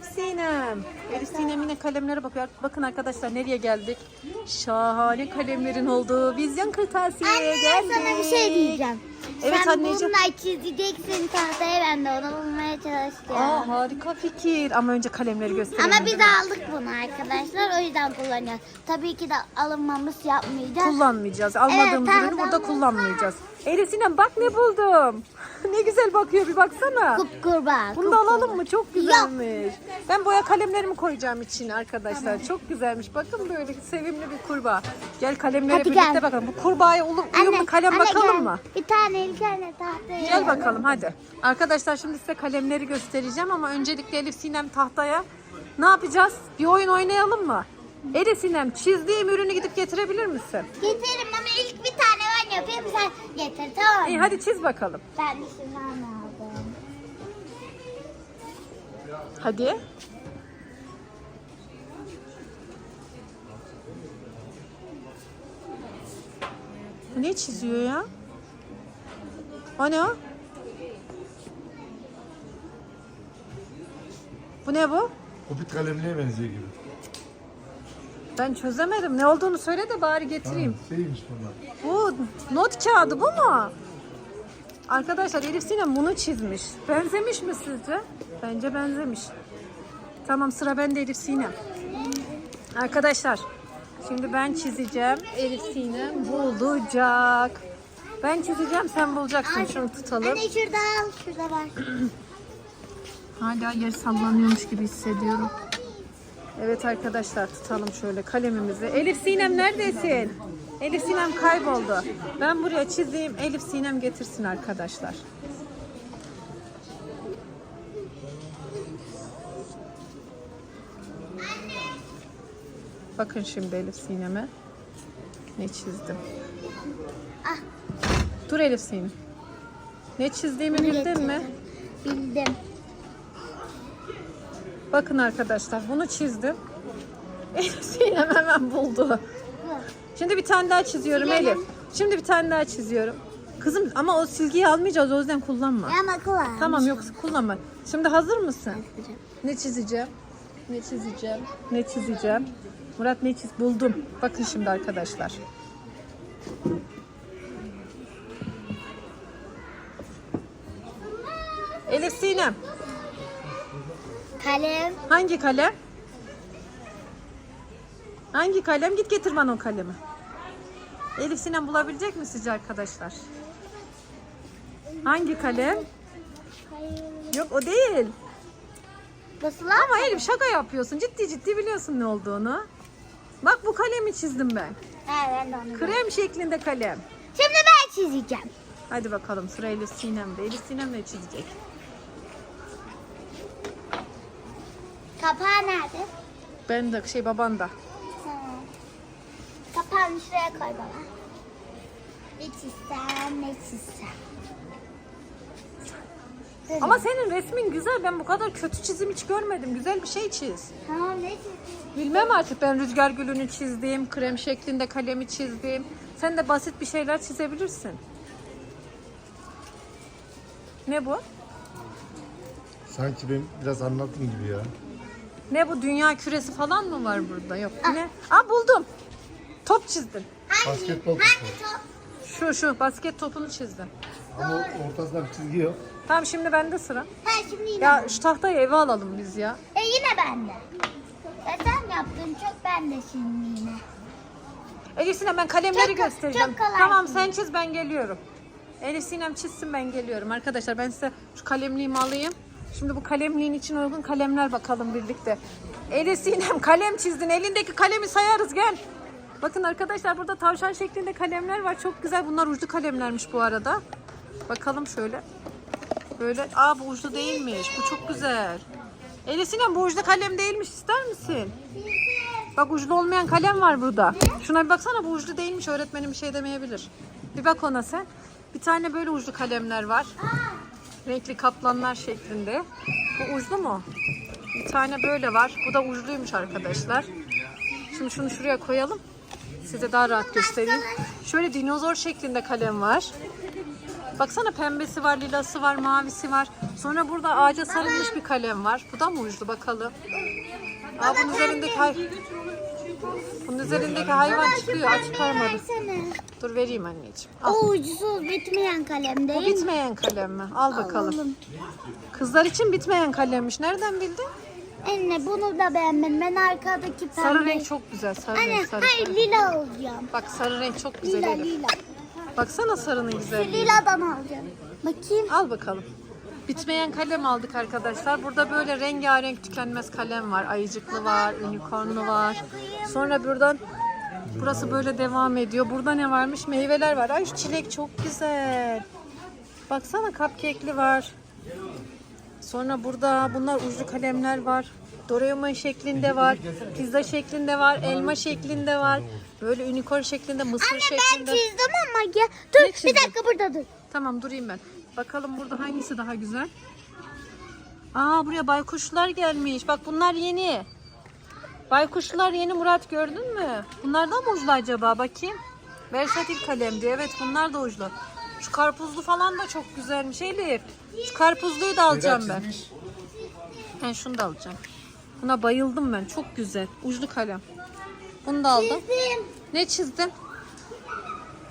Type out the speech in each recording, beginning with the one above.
Elif Sinem. Elif Sinem yine kalemlere bakıyor. Bakın arkadaşlar nereye geldik? Şahane kalemlerin olduğu vizyon kırtasiyeye Anne geldik. sana bir şey diyeceğim. Evet Sen anneciğim. bununla çizeceksin tahtaya ben de onu bulmaya çalışacağım. Aa harika fikir. Ama önce kalemleri gösterelim. Ama biz aldık bunu arkadaşlar o yüzden kullanıyoruz. Tabii ki de alınmamız yapmayacağız. kullanmayacağız. Almadığımız Evet, ürünü burada kullanmayacağız. Elif Sinem bak ne buldum. ne güzel bakıyor bir baksana. Kupkurbağa. Bunu da alalım mı? Çok güzelmiş. Ben boya kalemlerimi koyacağım içine arkadaşlar. Çok güzelmiş. Bakın böyle sevimli bir kurbağa. Gel kalemlere Hadi birlikte gel. bakalım. Bu kurbağaya ulu- uyumlu kalem bakalım gel. mı? Bir tane bir tane tahtaya. Gel bakalım hadi. Arkadaşlar şimdi size kalemleri göstereceğim ama öncelikle Elif Sinem tahtaya ne yapacağız? Bir oyun oynayalım mı? Elif Sinem çizdiğim ürünü gidip getirebilir misin? Getiririm ama ilk bir tane ben yapayım sen getir tamam mı? İyi hadi çiz bakalım. Ben de aldım. Hadi. Ne çiziyor ya? O ne o? Bu ne bu? Kopit kalemliğe benziyor gibi. Ben çözemedim. Ne olduğunu söyle de bari getireyim. Şeymiş bunlar. Bu not kağıdı bu mu? Arkadaşlar Elif Sinem bunu çizmiş. Benzemiş mi sizce? Bence benzemiş. Tamam sıra bende Elif Sinem. Arkadaşlar şimdi ben çizeceğim. Elif Sinem bulacak. Ben çizeceğim sen bulacaksın. Şunu tutalım. Anne şurada al şurada var. Hala yer sallanıyormuş gibi hissediyorum. Evet arkadaşlar tutalım şöyle kalemimizi. Elif Sinem neredesin? Elif Sinem kayboldu. Ben buraya çizeyim. Elif Sinem getirsin arkadaşlar. Bakın şimdi Elif Sinem'e ne çizdim. Ah. Dur Elif Sinem. Ne çizdiğimi Bunu bildin getirdim. mi? Bildim. Bakın arkadaşlar bunu çizdim. Elif Sinem hemen buldu. Şimdi bir tane daha çiziyorum Silelim. Elif. Şimdi bir tane daha çiziyorum. Kızım ama o silgiyi almayacağız o yüzden kullanma. Ama kulağım. Tamam yok kullanma. Şimdi hazır mısın? Ne çizeceğim? Ne çizeceğim? Ne çizeceğim? Murat ne çiz? Buldum. Bakın şimdi arkadaşlar. Elif Sinem. Kalem. Hangi kalem? Hangi kalem? Git getir bana o kalemi. Elif Sinem bulabilecek mi sizce arkadaşlar? Hangi kalem? Yok o değil. Nasıl Ama Elif şaka yapıyorsun. Ciddi ciddi biliyorsun ne olduğunu. Bak bu kalemi çizdim ben. He ben de onu. Krem şeklinde kalem. Şimdi ben çizeceğim. Hadi bakalım sıra Elif Sinem'de. Elif Sinem ne çizecek? Kapağı nerede? Ben de şey baban da. Ha. Kapağını şuraya koy bana. Ne çizsem ne çizsem. Ama senin resmin güzel. Ben bu kadar kötü çizim hiç görmedim. Güzel bir şey çiz. Tamam ne çizeyim? Bilmem artık ben rüzgar gülünü çizdim, krem şeklinde kalemi çizdim. Sen de basit bir şeyler çizebilirsin. Ne bu? Sanki ben biraz anlattım gibi ya. Ne bu dünya küresi falan mı var burada? Yok. Ne? Aa buldum. Top çizdim. Hangi? Basketbol Hangi topu. top? Şu şu basket topunu çizdim. Ama ortasında bir çizgi yok. Tamam şimdi bende sıra. Ha şimdi yine. Ya şu tahtayı eve alalım biz ya. E yine bende. E sen yaptın çok ben de şimdi yine. Elif Sinem ben kalemleri Çok göstereceğim. çok kolay Tamam sen çiz ben geliyorum. Elif Sinem çizsin ben geliyorum. Arkadaşlar ben size şu kalemliğimi alayım. Şimdi bu kalemliğin için uygun kalemler bakalım birlikte. Elif Sinem kalem çizdin. Elindeki kalemi sayarız gel. Bakın arkadaşlar burada tavşan şeklinde kalemler var. Çok güzel. Bunlar uçlu kalemlermiş bu arada. Bakalım şöyle. Böyle. Aa bu uçlu değilmiş. Bu çok güzel. Elif Sinem bu uçlu kalem değilmiş. ister misin? Bak uçlu olmayan kalem var burada. Şuna bir baksana bu uçlu değilmiş. Öğretmenim bir şey demeyebilir. Bir bak ona sen. Bir tane böyle uçlu kalemler var. Renkli kaplanlar şeklinde. Bu uçlu mu? Bir tane böyle var. Bu da uçluymuş arkadaşlar. Şimdi şunu şuraya koyalım. Size daha rahat göstereyim. Şöyle dinozor şeklinde kalem var. Baksana pembesi var, lilası var, mavisi var. Sonra burada ağaca sarılmış bir kalem var. Bu da mı uçlu bakalım. Aa, bunun üzerindeki hay... Bunun üzerindeki hayvan çıkıyor. Aç. Versene. Dur vereyim anneciğim. Al. O ucusuz bitmeyen kalem Bu değil mi? bitmeyen kalem mi? Al bakalım. Alalım. Kızlar için bitmeyen kalemmiş. Nereden bildin? Anne bunu da beğenmedim. Ben arkadaki pembe. Sarı renk çok güzel. Sarı Anne renk, sarı. hayır lila alacağım. Bak sarı renk çok güzel Lila Elif. lila. Baksana sarının Şu güzelliği. liladan alacağım. Bakayım. Al bakalım. Bitmeyen kalem aldık arkadaşlar. Burada böyle rengarenk tükenmez kalem var. Ayıcıklı var, unicornlu var. Sonra buradan burası böyle devam ediyor. Burada ne varmış? Meyveler var. Ay şu çilek çok güzel. Baksana cupcake'li var. Sonra burada bunlar uçlu kalemler var. Doraemon şeklinde var. Pizza şeklinde var. Elma şeklinde var. Böyle unicorn şeklinde, mısır Anne ben şeklinde. çizdim ama ya. Dur Ne bir çizdin? dakika burada dur. Tamam durayım ben. Bakalım burada hangisi daha güzel. Aa buraya baykuşlar gelmiş. Bak bunlar yeni. Baykuşlar yeni Murat gördün mü? Bunlardan mı uclu acaba? Bakayım. Versatil kalem diyor. Evet bunlar da uclu. Şu karpuzlu falan da çok güzelmiş Elif. Şu karpuzluyu da alacağım ben. Ben şunu da alacağım. Buna bayıldım ben. Çok güzel. Uclu kalem. Bunu da aldım. Çizdim. Ne çizdin?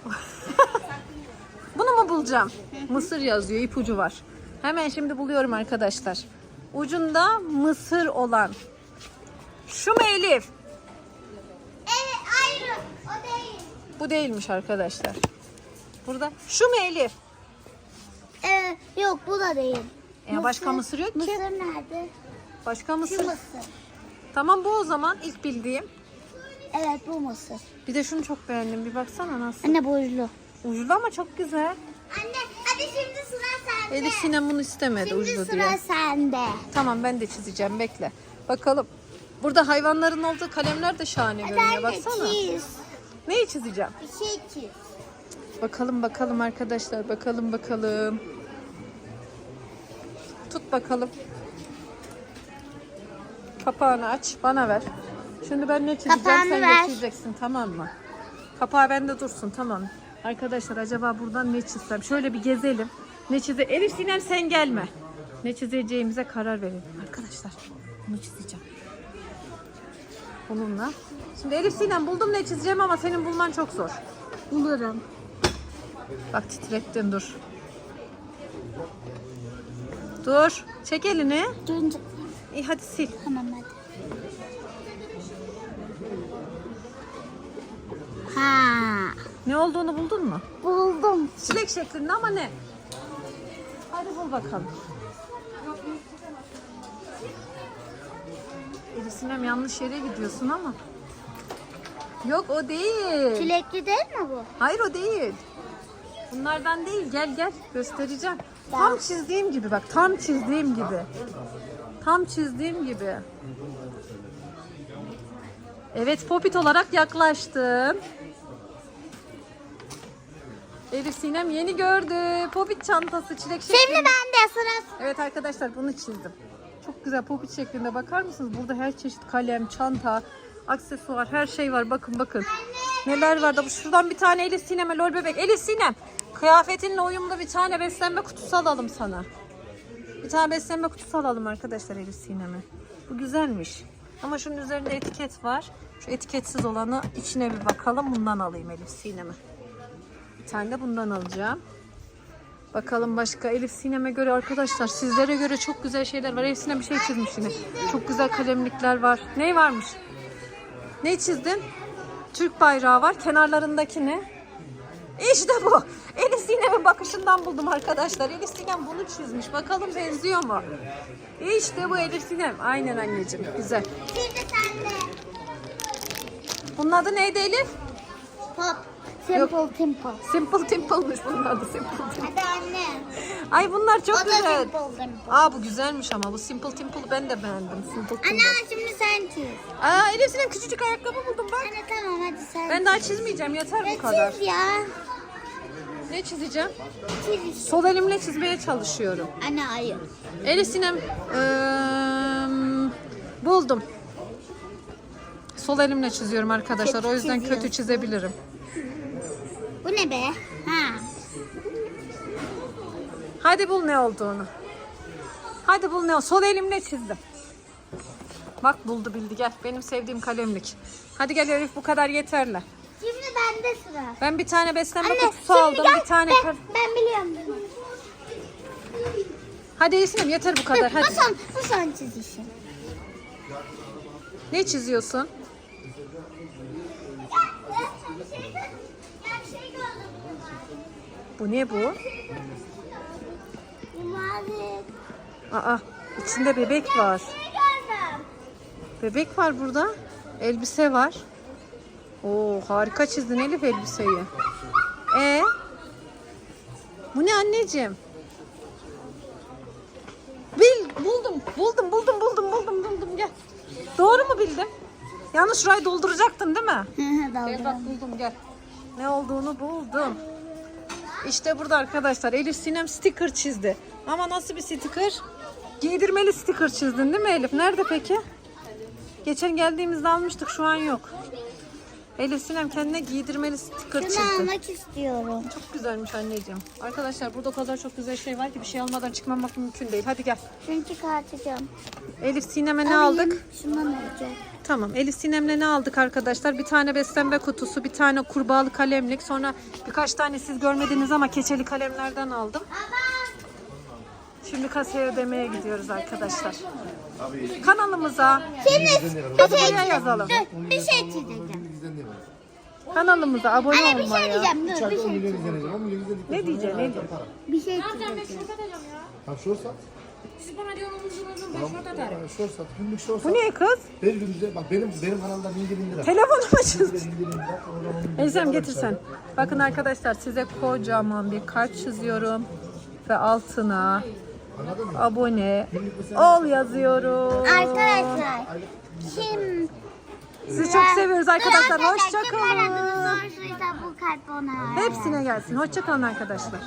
Bunu mu bulacağım? Mısır yazıyor, ipucu var. Hemen şimdi buluyorum arkadaşlar. Ucunda mısır olan. Şu mu Elif? Evet ayrı. O değil. Bu değilmiş arkadaşlar. Burada şu mu Elif? Ee, yok bu da değil. Ya başka mısır yok ki. Mısır nerede? Başka Şu mısır. mısır. Tamam bu o zaman ilk bildiğim. Evet bu mısır. Bir de şunu çok beğendim. Bir baksana nasıl. Anne buzlu. Uclu ama çok güzel. Anne hadi şimdi sıra sende. Elif Sinem bunu istemedi Şimdi uclu sıra diye. sende. Tamam ben de çizeceğim bekle. Bakalım. Burada hayvanların olduğu kalemler de şahane görünüyor. Baksana. çiz. Neyi çizeceğim? Bir şey çiz. Bakalım bakalım arkadaşlar. Bakalım bakalım. Tut bakalım. Kapağını aç. Bana ver. Şimdi ben ne çizeceğim Kapağını sen ver. de çizeceksin tamam mı? Kapağı bende dursun tamam. Arkadaşlar acaba buradan ne çizsem? Şöyle bir gezelim. Ne çize? Elif Sinem sen gelme. Ne çizeceğimize karar verelim. Arkadaşlar bunu çizeceğim. Bununla. Şimdi Elif Sinem buldum ne çizeceğim ama senin bulman çok zor. Bulurum. Bak titrettin dur. Dur. Çek elini. Dönce. İyi hadi sil. Tamam hadi. Ha, Ne olduğunu buldun mu? buldum. Çilek şeklinde ama ne? Hadi bul bakalım. Elif Sinem yanlış yere gidiyorsun ama. Yok o değil. Çilekli değil mi bu? Hayır o değil. Bunlardan değil. Gel gel göstereceğim. Tam çizdiğim gibi bak. Tam çizdiğim gibi. Tam çizdiğim gibi. Evet popit olarak yaklaştım. Elif Sinem yeni gördü. Popit çantası çilek şeklinde. Şimdi bende sıra. Evet arkadaşlar bunu çizdim. Güzel popit şeklinde bakar mısınız? Burada her çeşit kalem, çanta, aksesuar her şey var. Bakın bakın. Neler var da şuradan bir tane Elif Sinem'e lol bebek. Elif Sinem kıyafetinle uyumlu bir tane beslenme kutusu alalım sana. Bir tane beslenme kutusu alalım arkadaşlar Elif Sinem'e. Bu güzelmiş. Ama şunun üzerinde etiket var. Şu etiketsiz olanı içine bir bakalım. Bundan alayım Elif Sinem'e. Bir tane de bundan alacağım. Bakalım başka Elif Sinem'e göre arkadaşlar sizlere göre çok güzel şeyler var. Elif Sinem bir şey çizmiş yine. Çok güzel kalemlikler var. Ne varmış? Ne çizdin? Türk bayrağı var. Kenarlarındaki ne? İşte bu. Elif Sinem'in bakışından buldum arkadaşlar. Elif Sinem bunu çizmiş. Bakalım benziyor mu? İşte bu Elif Sinem. Aynen anneciğim. Güzel. Bunun adı neydi Elif? Pop. Simple Timple. Simple Timple'mış bunun adı Simple Timple. Hadi anne. Ay bunlar çok O da güzel. Simple Dimple. Aa bu güzelmiş ama bu Simple Timple'ı ben de beğendim. Simple Timple. Anne şimdi sen çiz. Aa Elif Sinem küçücük ayakkabı buldum bak. Anne tamam hadi sen. Ben daha çizmeyeceğim yeter Ne bu kadar. çiz ya? Ne çizeceğim? Çiz. Sol elimle çizmeye çalışıyorum. Anne hayır. Elif Sinem eee, buldum. Sol elimle çiziyorum arkadaşlar. Kötü O yüzden kötü çiziyorsun. çizebilirim. Bu ne be? Ha. Hadi bul ne olduğunu. Hadi bul ne o. Sol elimle çizdim. Bak buldu bildi gel. Benim sevdiğim kalemlik. Hadi gel Elif bu kadar yeterli. Şimdi bende sıra. Ben bir tane beslenme Anne kutusu şimdi aldım. gel. Bir tane ben, kar- ben biliyorum. Hadi Esin'im yeter bu kadar. Bu Hadi. son, bu son çizişim. Ne çiziyorsun? Bu ne bu? Mavi. Aa içinde bebek var. Gördüm? Bebek var burada. Elbise var. Oo harika çizdin Elif elbiseyi. E Bu ne anneciğim? Bil buldum. Buldum buldum buldum buldum buldum gel. Doğru mu bildim? Yalnız şurayı dolduracaktın değil mi? Gel bak buldum gel. Ne olduğunu buldum. İşte burada arkadaşlar Elif Sinem sticker çizdi. Ama nasıl bir sticker? Giydirmeli sticker çizdin değil mi Elif? Nerede peki? Geçen geldiğimizde almıştık şu an yok. Elif Sinem kendine giydirmeli sticker Şunu çizdi. almak istiyorum. Çok güzelmiş anneciğim. Arkadaşlar burada o kadar çok güzel şey var ki bir şey almadan çıkmamak mümkün değil. Hadi gel. Şunu çıkartacağım. Elif Sinem'e ne Alayım. aldık? Şundan alacağım. Tamam. Elif Sinem'le ne aldık arkadaşlar? Bir tane beslenme kutusu, bir tane kurbağalı kalemlik. Sonra birkaç tane siz görmediniz ama keçeli kalemlerden aldım. Şimdi kasaya ödemeye gidiyoruz arkadaşlar. Kanalımıza Şimdi bir şey buraya yazalım. Dur, bir şey çizeceğim. Kanalımıza abone Anne bir şey olmayı. diyeceğim. Dur, bir İçeride 10 şey, milyon izlenecek. 10 milyon izlenecek. Ne diyeceksin, ne diyeceksin? bir şey çizeceğim. Tam şor sat. Siz bana diyorsunuz Tamam. Şor sat. Günlük şor Bu sat. ne kız? Her gün bize bak benim benim kanalda 1000 bin lira. Telefonu mu çizdin? 1000 bin lira. Oradan 10 bin Ezem lira getir sen. Bakın arkadaşlar size kocaman bir kart çiziyorum. Ve altına abone ol yazıyorum. Arkadaşlar. Şimdi Sizi çok seviyoruz arkadaşlar. Kim Hoşçakalın. bu. Hepsine gelsin. Hoşçakalın arkadaşlar.